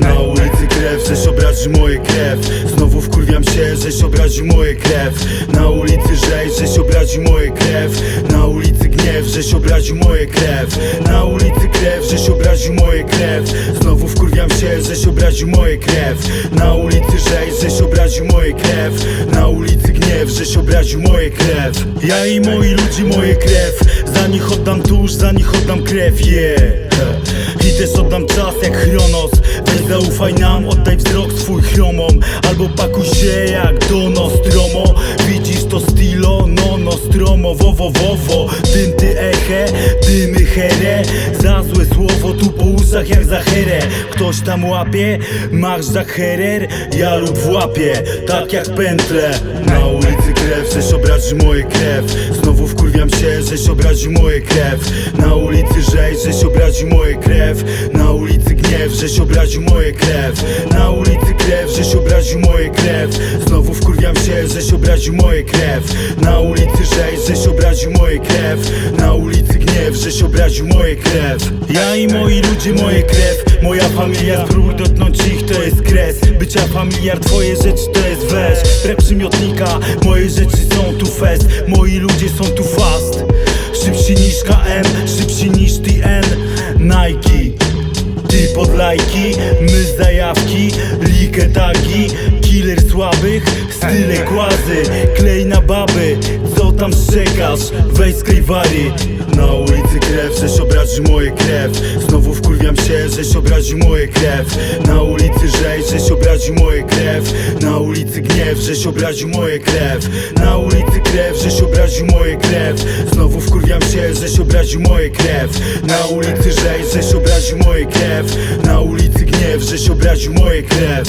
Na ulicy krew, żeś obraził moje krew. Znowu wkurwiam się, żeś obraził moje krew. Na ulicy żej, żeś obraził moje krew żeś obraził moje krew. Na ulicy krew, żeś obraził moje krew. Znowu wkurwiam się, żeś obraził moje krew. Na ulicy żej, żeś obraził moje krew. Na ulicy gniew, żeś obraził moje krew. Ja i moi ludzie moje krew. Za nich oddam tuż, za nich oddam krew, yeah. I też oddam czas jak Chronos. Weź zaufaj nam, oddaj wzrok swój chromom. Albo pakuj się jak do Nostromo Widzisz to stilo, no Nostromo Wowo, wowo, dym eche, dymy here. Za złe słowo tu po uszach jak za herę. Ktoś tam łapie, masz za herer. Ja lub łapie, tak jak pętle. Na ulicy krew, żeś obraził moje krew. Znowu wkurwiam się, żeś obraził moje krew. Na ulicy żej, żeś obraził moje krew. Na ulicy gniew, żeś obraził moje krew. Na ulicy krew, żeś obraził moje krew. Znowu wkurwiam się, żeś obraził moje krew. Na ulicy żej, żeś obraził moje krew. Na ulicy gniew, żeś obraził moje krew. Ja i moi ludzie, moje krew. Moja familia, spróbuj dotknąć ich, to jest kres. Bycia familiar, twoje rzeczy to jest weź Brak przymiotnika, moje rzeczy są tu fest. Moi ludzie są tu fast. Szybsi niż KM, szybsi niż TN Nike ty pod lajki, my zajawki, likę tagi Killer słabych, style kłazy Klej na baby, co tam szczekasz? Weź skrywary Na ulicy krew, żeś obraził moje krew. Znowu wkurwiam się, żeś obraził moje krew. Na ulicy żej, żeś obraził moje krew. Na ulicy gniew, żeś obraził moje krew. Na ulicy krew, żeś obraził moje krew. Znowu wkurwiam się, żeś obraził moje krew. Na ulicy żej, żeś obraził moje krew. Na ulicy gniew, żeś obraził moje krew